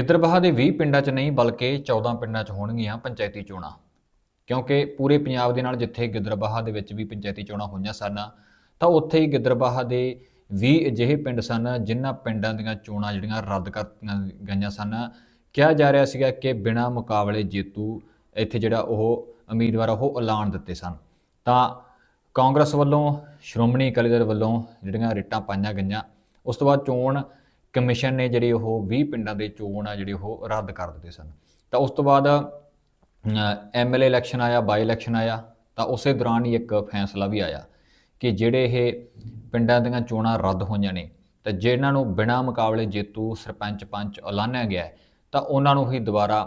ਗਿੱਦੜਬਾਹਾ ਦੇ 20 ਪਿੰਡਾਂ 'ਚ ਨਹੀਂ, ਬਲਕਿ 14 ਪਿੰਡਾਂ 'ਚ ਹੋਣਗੀਆਂ ਪੰਚਾਇਤੀ ਚੋਣਾਂ। ਕਿਉਂਕਿ ਪੂਰੇ ਪੰਜਾਬ ਦੇ ਨਾਲ ਜਿੱਥੇ ਗਿੱਦੜਬਾਹਾ ਦੇ ਵਿੱਚ ਵੀ ਪੰਚਾਇਤੀ ਚੋਣਾਂ ਹੋਈਆਂ ਸਨ, ਤਾਂ ਉੱਥੇ ਹੀ ਗਿੱਦੜਬਾਹਾ ਦੇ 20 ਅਜਿਹੇ ਪਿੰਡ ਸਨ ਜਿਨ੍ਹਾਂ ਪਿੰਡਾਂ ਦੀਆਂ ਚੋਣਾਂ ਜਿਹੜੀਆਂ ਰੱਦ ਕਰ ਗਈਆਂ ਸਨ। ਕਿਹਾ ਜਾ ਰਿਹਾ ਸੀਗਾ ਕਿ ਬਿਨਾਂ ਮੁਕਾਬਲੇ ਜੇਤੂ ਇੱਥੇ ਜਿਹੜਾ ਉਹ ਉਮੀਦਵਾਰ ਉਹ ਐਲਾਨ ਦਿੱਤੇ ਸਨ। ਤਾਂ ਕਾਂਗਰਸ ਵੱਲੋਂ, ਸ਼੍ਰੋਮਣੀ ਅਕਾਲੀ ਦਲ ਵੱਲੋਂ ਜਿਹੜੀਆਂ ਰਿਟਾਂ ਪਾਈਆਂ ਗਈਆਂ, ਉਸ ਤੋਂ ਬਾਅਦ ਚੋਣ ਕਮਿਸ਼ਨ ਨੇ ਜਿਹੜੇ ਉਹ 20 ਪਿੰਡਾਂ ਦੇ ਚੋਣ ਆ ਜਿਹੜੇ ਉਹ ਰੱਦ ਕਰ ਦਿੱਤੇ ਸਨ। ਤਾਂ ਉਸ ਤੋਂ ਬਾਅਦ ਐਮਐਲਏ ਇਲੈਕਸ਼ਨ ਆਇਆ ਬਾਈ ਇਲੈਕਸ਼ਨ ਆਇਆ, ਤਾਂ ਉਸੇ ਦੌਰਾਨ ਹੀ ਇੱਕ ਫੈਸਲਾ ਵੀ ਆਇਆ ਕਿ ਜਿਹੜੇ ਇਹ ਪਿੰਡਾਂ ਦੀਆਂ ਚੋਣਾਂ ਰੱਦ ਹੋਈਆਂ ਨੇ, ਤਾਂ ਜਿਹਨਾਂ ਨੂੰ ਬਿਨਾਂ ਮੁਕਾਬਲੇ ਜੇਤੂ ਸਰਪੰਚ ਪੰਚ ਐਲਾਨਿਆ ਗਿਆ ਤਾਂ ਉਹਨਾਂ ਨੂੰ ਹੀ ਦੁਬਾਰਾ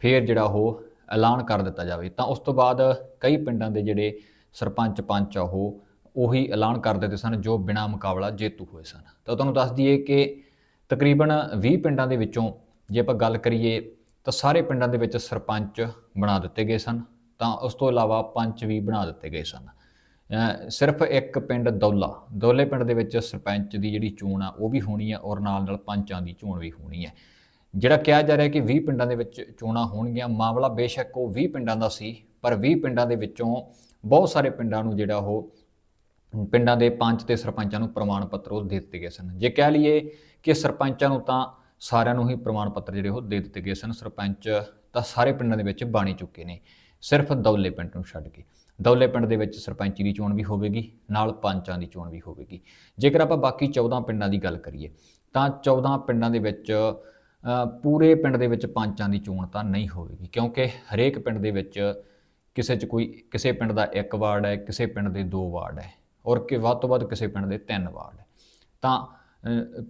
ਫੇਰ ਜਿਹੜਾ ਉਹ ਐਲਾਨ ਕਰ ਦਿੱਤਾ ਜਾਵੇ। ਤਾਂ ਉਸ ਤੋਂ ਬਾਅਦ ਕਈ ਪਿੰਡਾਂ ਦੇ ਜਿਹੜੇ ਸਰਪੰਚ ਪੰਚ ਆ ਉਹ, ਉਹੀ ਐਲਾਨ ਕਰ ਦਿੱਤੇ ਸਨ ਜੋ ਬਿਨਾਂ ਮੁਕਾਬਲਾ ਜੇਤੂ ਹੋਏ ਸਨ। ਤਾਂ ਤੁਹਾਨੂੰ ਦੱਸ ਦਈਏ ਕਿ ਤਕਰੀਬਨ 20 ਪਿੰਡਾਂ ਦੇ ਵਿੱਚੋਂ ਜੇ ਆਪਾਂ ਗੱਲ ਕਰੀਏ ਤਾਂ ਸਾਰੇ ਪਿੰਡਾਂ ਦੇ ਵਿੱਚ ਸਰਪੰਚ ਬਣਾ ਦਿੱਤੇ ਗਏ ਸਨ, ਤਾਂ ਉਸ ਤੋਂ ਇਲਾਵਾ ਪੰਚ ਵੀ ਬਣਾ ਦਿੱਤੇ ਗਏ ਸਨ। ਸਿਰਫ ਇੱਕ ਪਿੰਡ ਦੌਲਾ, ਦੌਲੇ ਪਿੰਡ ਦੇ ਵਿੱਚ ਸਰਪੰਚ ਦੀ ਜਿਹੜੀ ਚੋਣ ਆ, ਉਹ ਵੀ ਹੋਣੀ ਹੈ ਔਰ ਨਾਲ ਨਾਲ ਪੰਚਾਂ ਦੀ ਚੋਣ ਵੀ ਹੋਣੀ ਹੈ ਜਿਹੜਾ ਕਿਹਾ ਜਾ ਰਿਹਾ ਕਿ 20 ਪਿੰਡਾਂ ਦੇ ਵਿੱਚ ਚੋਣਾਂ ਹੋਣਗੀਆਂ, ਮਾਮਲਾ ਬੇਸ਼ੱਕ ਉਹ 20 ਪਿੰਡਾਂ ਦਾ ਸੀ, ਪਰ 20 ਪਿੰਡਾਂ ਦੇ ਵਿੱਚੋਂ ਬਹੁਤ ਸਾਰੇ ਪਿੰਡਾਂ ਨੂੰ ਜਿਹੜਾ ਉਹ ਪਿੰਡਾਂ ਦੇ ਪੰਚ ਤੇ ਸਰਪੰਚਾਂ ਨੂੰ ਪ੍ਰਮਾਣ ਪੱਤਰ ਉਹ ਦੇ ਦਿੱਤੇ ਗਏ ਸਨ। ਜੇ ਕਹਿ ਲਈਏ ਕਿ ਸਰਪੰਚਾਂ ਨੂੰ ਤਾਂ ਸਾਰਿਆਂ ਨੂੰ ਹੀ ਪ੍ਰਮਾਣ ਪੱਤਰ ਜਿਹੜੇ ਉਹ ਦੇ ਦਿੱਤੇ ਗਏ ਸਨ। ਸਰਪੰਚ ਤਾਂ ਸਾਰੇ ਪਿੰਡਾਂ ਦੇ ਵਿੱਚ ਬਣ ਚੁੱਕੇ ਨੇ। ਸਿਰਫ ਦੌਲੇ ਪਿੰਡ ਨੂੰ ਛੱਡ ਕੇ। ਦੌਲੇ ਪਿੰਡ ਦੇ ਵਿੱਚ ਸਰਪੰਚੀ ਦੀ ਚੋਣ ਵੀ ਹੋਵੇਗੀ, ਨਾਲ ਪੰਚਾਂ ਦੀ ਚੋਣ ਵੀ ਹੋਵੇਗੀ। ਜੇਕਰ ਆਪਾਂ ਬਾਕੀ 14 ਪਿੰਡਾਂ ਦੀ ਗੱਲ ਕਰੀਏ, ਤਾਂ 14 ਪਿੰਡਾਂ ਦੇ ਵਿੱਚ ਪੂਰੇ ਪਿੰਡ ਦੇ ਵਿੱਚ ਪੰਚਾਂ ਦੀ ਚੋਣ ਤਾਂ ਨਹੀਂ ਹੋਵੇਗੀ। ਕਿਉਂਕਿ ਹਰੇਕ ਪਿੰਡ ਦੇ ਵਿੱਚ ਕਿਸੇ 'ਚ ਕੋਈ, ਕਿਸੇ ਪਿੰਡ ਦਾ ਇੱਕ ਵਾਰਡ ਹੈ, ਕਿਸੇ ਪਿੰਡ ਦੇ ਦੋ ਵਾਰਡ ਹੈ। ਔਰ ਕਿ ਵੱਧ ਤੋਂ ਵੱਧ ਕਿਸੇ ਪਿੰਡ ਦੇ ਤਿੰਨ ਵਾਰਡ। ਤਾਂ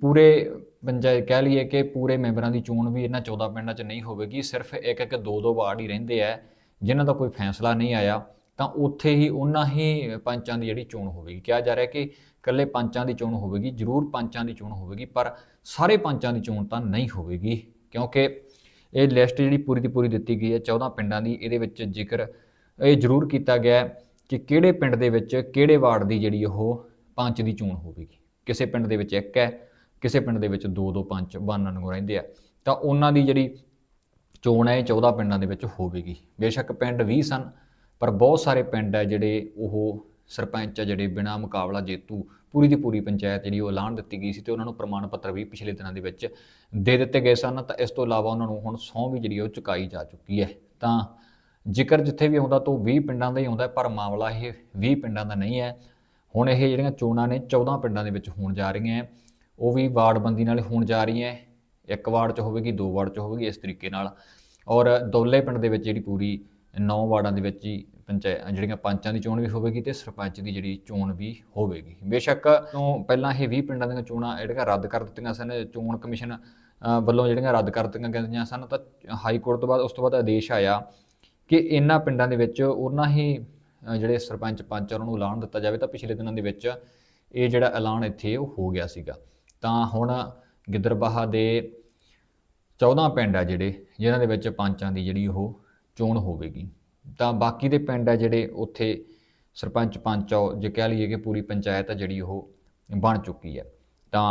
ਪੂਰੇ ਪੰਚਾਇਤ ਕਹਿ ਲਈਏ ਕਿ ਪੂਰੇ ਮੈਂਬਰਾਂ ਦੀ ਚੋਣ ਵੀ ਇਹਨਾਂ 14 ਪਿੰਡਾਂ 'ਚ ਨਹੀਂ ਹੋਵੇਗੀ, ਸਿਰਫ ਇੱਕ ਇੱਕ ਦੋ ਦੋ ਵਾਰਡ ਹੀ ਰਹਿੰਦੇ ਆ, ਜਿਨ੍ਹਾਂ ਦਾ ਕੋਈ ਫੈਸਲਾ ਨਹੀਂ ਆਇਆ। ਤਾਂ ਉੱਥੇ ਹੀ ਉਹਨਾਂ ਹੀ ਪੰਚਾਂ ਦੀ ਜਿਹੜੀ ਚੋਣ ਹੋਵੇਗੀ। ਕਿਹਾ ਜਾ ਰਿਹਾ ਕਿ ਇਕੱਲੇ ਪੰਚਾਂ ਦੀ ਚੋਣ ਹੋਵੇਗੀ, ਜ਼ਰੂਰ ਪੰਚਾਂ ਦੀ ਚੋਣ ਹੋਵੇਗੀ, ਪਰ ਸਾਰੇ ਪੰਚਾਂ ਦੀ ਚੋਣ ਤਾਂ ਨਹੀਂ ਹੋਵੇਗੀ, ਕਿਉਂਕਿ ਇਹ ਲਿਸਟ ਜਿਹੜੀ ਪੂਰੀ ਦੀ ਪੂਰੀ ਦਿੱਤੀ ਗਈ ਹੈ 14 ਪਿੰਡਾਂ ਦੀ ਇਹਦੇ ਵਿੱਚ ਜ਼ਿਕਰ ਇਹ ਜ਼ਰੂਰ ਕੀਤਾ ਗਿਆ ਹੈ। ਕਿ ਕਿਹੜੇ ਪਿੰਡ ਦੇ ਵਿੱਚ ਕਿਹੜੇ ਵਾਰਡ ਦੀ ਜਿਹੜੀ ਉਹ ਪੰਚ ਦੀ ਚੋਣ ਹੋਵੇਗੀ? ਕਿਸੇ ਪਿੰਡ ਦੇ ਵਿੱਚ ਇੱਕ ਹੈ, ਕਿਸੇ ਪਿੰਡ ਦੇ ਵਿੱਚ ਦੋ ਦੋ ਪੰਚ ਬਣਨ ਨੂੰ ਰਹਿੰਦੇ ਆ। ਤਾਂ ਉਹਨਾਂ ਦੀ ਜਿਹੜੀ ਚੋਣ ਹੈ, ਇਹ 14 ਪਿੰਡਾਂ ਦੇ ਵਿੱਚ ਹੋਵੇਗੀ। ਬੇਸ਼ੱਕ ਪਿੰਡ 20 ਸਨ, ਪਰ ਬਹੁਤ ਸਾਰੇ ਪਿੰਡ ਹੈ ਜਿਹੜੇ ਉਹ ਸਰਪੰਚ ਆ, ਜਿਹੜੇ ਬਿਨਾਂ ਮੁਕਾਬਲਾ ਜੇਤੂ ਪੂਰੀ ਦੀ ਪੂਰੀ ਪੰਚਾਇਤ ਜਿਹੜੀ ਉਹ ਐਲਾਨ ਦਿੱਤੀ ਗਈ ਸੀ ਤੇ ਉਹਨਾਂ ਨੂੰ ਪ੍ਰਮਾਣ ਪੱਤਰ ਵੀ ਪਿਛਲੇ ਦਿਨਾਂ ਦੇ ਵਿੱਚ ਦੇ ਦਿੱਤੇ ਗਏ ਸਨ। ਤਾਂ ਇਸ ਤੋਂ ਇਲਾਵਾ ਉਹਨਾਂ ਨੂੰ ਹੁਣ ਸਹੁੰ ਵੀ ਜਿਹੜੀ ਉਹ ਚੁਕਾਈ ਜਾ ਚੁੱਕੀ ਹੈ। ਤਾਂ ਜ਼ਿਕਰ ਜਿੱਥੇ ਵੀ ਆਉਂਦਾ ਤਾਂ ਉਹ 20 ਪਿੰਡਾਂ ਦਾ ਹੀ ਆਉਂਦਾ ਪਰ ਮਾਮਲਾ ਇਹ 20 ਪਿੰਡਾਂ ਦਾ ਨਹੀਂ ਹੈ। ਹੁਣ ਇਹ ਜਿਹੜੀਆਂ ਚੋਣਾਂ ਨੇ 14 ਪਿੰਡਾਂ ਦੇ ਵਿੱਚ ਹੋਣ ਜਾ ਰਹੀਆਂ ਉਹ ਵੀ ਵਾਰਡਬੰਦੀ ਨਾਲ ਹੋਣ ਜਾ ਰਹੀਆਂ ਇੱਕ ਵਾਰਡ 'ਚ ਹੋਵੇਗੀ, ਦੋ ਵਾਰਡ 'ਚ ਹੋਵੇਗੀ ਇਸ ਤਰੀਕੇ ਨਾਲ। ਔਰ ਦੌਲੇ ਪਿੰਡ ਦੇ ਵਿੱਚ ਜਿਹੜੀ ਪੂਰੀ 9 ਵਾਰਡਾਂ ਦੇ ਵਿੱਚ ਹੀ ਪੰਚਾਇਤ ਜਿਹੜੀਆਂ ਪੰਚਾਂ ਦੀ ਚੋਣ ਵੀ ਹੋਵੇਗੀ ਤੇ ਸਰਪੰਚ ਦੀ ਜਿਹੜੀ ਚੋਣ ਵੀ ਹੋਵੇਗੀ। ਬੇਸ਼ੱਕ ਤੋਂ ਪਹਿਲਾਂ ਇਹ 20 ਪਿੰਡਾਂ ਦੀਆਂ ਚੋਣਾਂ ਜਿਹੜੀਆਂ ਰੱਦ ਕਰ ਦਿੱਤੀਆਂ ਸਨ, ਚੋਣ ਕਮਿਸ਼ਨ ਵੱਲੋਂ ਜਿਹੜੀਆਂ ਰੱਦ ਕਰ ਦਿੱਤੀਆਂ ਗਈਆਂ ਸਨ, ਤਾਂ ਹਾਈ ਕੋਰਟ ਤੋਂ ਬਾਅਦ ਉਸ ਤੋਂ ਬਾਅਦ ਆਦੇਸ਼ ਆਇਆ। ਕਿ ਇਹਨਾਂ ਪਿੰਡਾਂ ਦੇ ਵਿੱਚ ਉਹਨਾਂ ਹੀ ਜਿਹੜੇ ਸਰਪੰਚ ਪੰਚ ਆ, ਉਹਨਾਂ ਨੂੰ ਐਲਾਨ ਦਿੱਤਾ ਜਾਵੇ ਤਾਂ ਪਿਛਲੇ ਦਿਨਾਂ ਦੇ ਵਿੱਚ ਇਹ ਜਿਹੜਾ ਐਲਾਨ ਇੱਥੇ ਉਹ ਹੋ ਗਿਆ ਸੀਗਾ। ਤਾਂ ਹੁਣ ਗਿੱਦੜਬਾਹਾ ਦੇ 14 ਪਿੰਡ ਆ ਜਿਹੜੇ ਜਿਨ੍ਹਾਂ ਦੇ ਵਿੱਚ ਪੰਚਾਂ ਦੀ ਜਿਹੜੀ ਉਹ ਚੋਣ ਹੋਵੇਗੀ। ਤਾਂ ਬਾਕੀ ਦੇ ਪਿੰਡ ਆ ਜਿਹੜੇ ਉੱਥੇ ਸਰਪੰਚ ਪੰਚ ਆ ਜੇ ਕਹਿ ਲਈਏ ਕਿ ਪੂਰੀ ਪੰਚਾਇਤ ਆ ਜਿਹੜੀ ਉਹ ਬਣ ਚੁੱਕੀ ਹੈ ਤਾਂ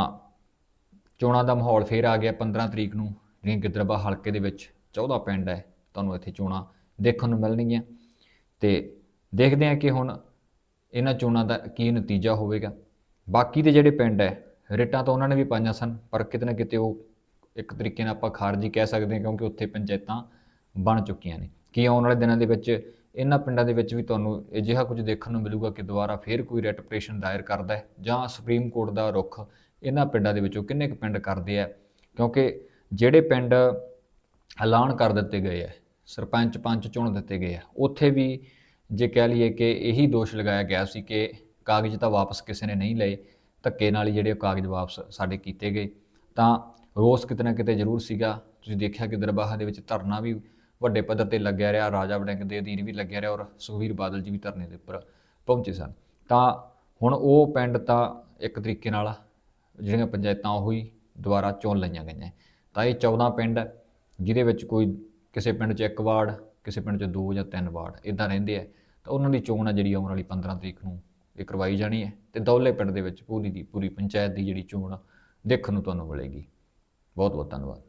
ਚੋਣਾਂ ਦਾ ਮਾਹੌਲ ਫੇਰ ਆ ਗਿਆ 15 ਤਰੀਕ ਨੂੰ ਜਿਹੜੀਆਂ ਗਿੱਦੜਬਾਹਾ ਹਲਕੇ ਦੇ ਵਿੱਚ 14 ਪਿੰਡ ਹੈ ਤੁਹਾਨੂੰ ਇੱਥੇ ਚੋਣਾਂ ਦੇਖਣ ਨੂੰ ਮਿਲਣਗੀਆਂ। ਤੇ ਦੇਖਦੇ ਹਾਂ ਕਿ ਹੁਣ ਇਹਨਾਂ ਚੋਣਾਂ ਦਾ ਕੀ ਨਤੀਜਾ ਹੋਵੇਗਾ। ਬਾਕੀ ਦੇ ਜਿਹੜੇ ਪਿੰਡ ਹੈ, ਰਿਟਾਂ ਤਾਂ ਉਹਨਾਂ ਨੇ ਵੀ ਪਾਈਆਂ ਸਨ, ਪਰ ਕਿਤੇ ਨਾ ਕਿਤੇ ਉਹ ਇੱਕ ਤਰੀਕੇ ਨਾਲ ਆਪਾਂ ਖਾਰਜੀ ਕਹਿ ਸਕਦੇ ਹਾਂ ਕਿਉਂਕਿ ਉੱਥੇ ਪੰਚਾਇਤਾਂ ਬਣ ਚੁੱਕੀਆਂ ਨੇ। ਕੀ ਆਉਣ ਵਾਲੇ ਦਿਨਾਂ ਦੇ ਵਿੱਚ ਇਹਨਾਂ ਪਿੰਡਾਂ ਦੇ ਵਿੱਚ ਵੀ ਤੁਹਾਨੂੰ ਅਜਿਹਾ ਕੁਝ ਦੇਖਣ ਨੂੰ ਮਿਲੂਗਾ ਕਿ ਦੁਬਾਰਾ ਫੇਰ ਕੋਈ ਰਿਟ ਪਟੀਸ਼ਨ ਦਾਇਰ ਕਰਦਾ ਹੈ ਜਾਂ ਸੁਪਰੀਮ ਕੋਰਟ ਦਾ ਰੁਖ ਇਹਨਾਂ ਪਿੰਡਾਂ ਦੇ ਵਿੱਚੋਂ ਕਿੰਨੇ ਕੁ ਪਿੰਡ ਕਰਦੇ ਆ। ਕਿਉਂਕਿ ਜਿਹੜੇ ਪਿੰਡ ਐਲਾਨ ਕਰ ਦਿੱਤੇ ਗਏ ਆ ਸਰਪੰਚ ਪੰਚ ਚੁਣ ਦਿੱਤੇ ਗਏ ਆ। ਉੱਥੇ ਵੀ ਜੇ ਕਹਿ ਲਈਏ ਕਿ ਇਹੀ ਦੋਸ਼ ਲਗਾਇਆ ਗਿਆ ਸੀ ਕਿ ਕਾਗਜ਼ ਤਾਂ ਵਾਪਸ ਕਿਸੇ ਨੇ ਨਹੀਂ ਲਏ, ਧੱਕੇ ਨਾਲ ਹੀ ਜਿਹੜੇ ਉਹ ਕਾਗਜ਼ ਵਾਪਸ ਸਾਡੇ ਕੀਤੇ ਗਏ। ਤਾਂ ਰੋਸ ਕਿਤੇ ਨਾ ਕਿਤੇ ਜ਼ਰੂਰ ਸੀਗਾ। ਤੁਸੀਂ ਦੇਖਿਆ ਕਿ ਦਰਬਾਰ ਦੇ ਵਿੱਚ ਧਰਨਾ ਵੀ ਵੱਡੇ ਪੱਧਰ ਤੇ ਲੱਗਿਆ ਰਿਹਾ, ਰਾਜਾ ਵੜਿੰਗ ਦੇ ਅਧੀਨ ਵੀ ਲੱਗਿਆ ਰਿਹਾ ਔਰ ਸੁਖਵੀਰ ਬਾਦਲ ਜੀ ਵੀ ਧਰਨੇ ਦੇ ਉੱਪਰ ਪਹੁੰਚੇ ਸਨ। ਤਾਂ ਹੁਣ ਉਹ ਪਿੰਡ ਤਾਂ ਇੱਕ ਤਰੀਕੇ ਨਾਲ ਜਿਹੜੀਆਂ ਪੰਚਾਇਤਾਂ ਉਹ ਹੀ ਦੁਬਾਰਾ ਚੁਣ ਲਈਆਂ ਗਈਆਂ। ਤਾਂ ਇਹ 14 ਪਿੰਡ ਜਿਹਦੇ ਵਿੱਚ ਕੋਈ ਕਿਸੇ ਪਿੰਡ 'ਚ ਇੱਕ ਵਾਰਡ ਕਿਸੇ ਪਿੰਡ 'ਚ ਦੋ ਜਾਂ ਤਿੰਨ ਵਾਰਡ ਇਦਾਂ ਰਹਿੰਦੇ ਆ। ਤਾਂ ਉਹਨਾਂ ਦੀ ਚੋਣ ਆ ਜਿਹੜੀ ਆਉਣ ਵਾਲੀ 15 ਤਰੀਕ ਨੂੰ ਇਹ ਕਰਵਾਈ ਜਾਣੀ ਹੈ ਤੇ ਦੌਲੇ ਪਿੰਡ ਦੇ ਵਿੱਚ ਪੂਰੀ ਦੀ ਪੂਰੀ ਪੰਚਾਇਤ ਦੀ ਜਿਹੜੀ ਚੋਣ ਆ, ਦੇਖਣ ਨੂੰ ਤੁਹਾਨੂੰ ਮਿਲੇਗੀ। ਬਹੁਤ ਬਹੁਤ ਧੰਨਵਾਦ।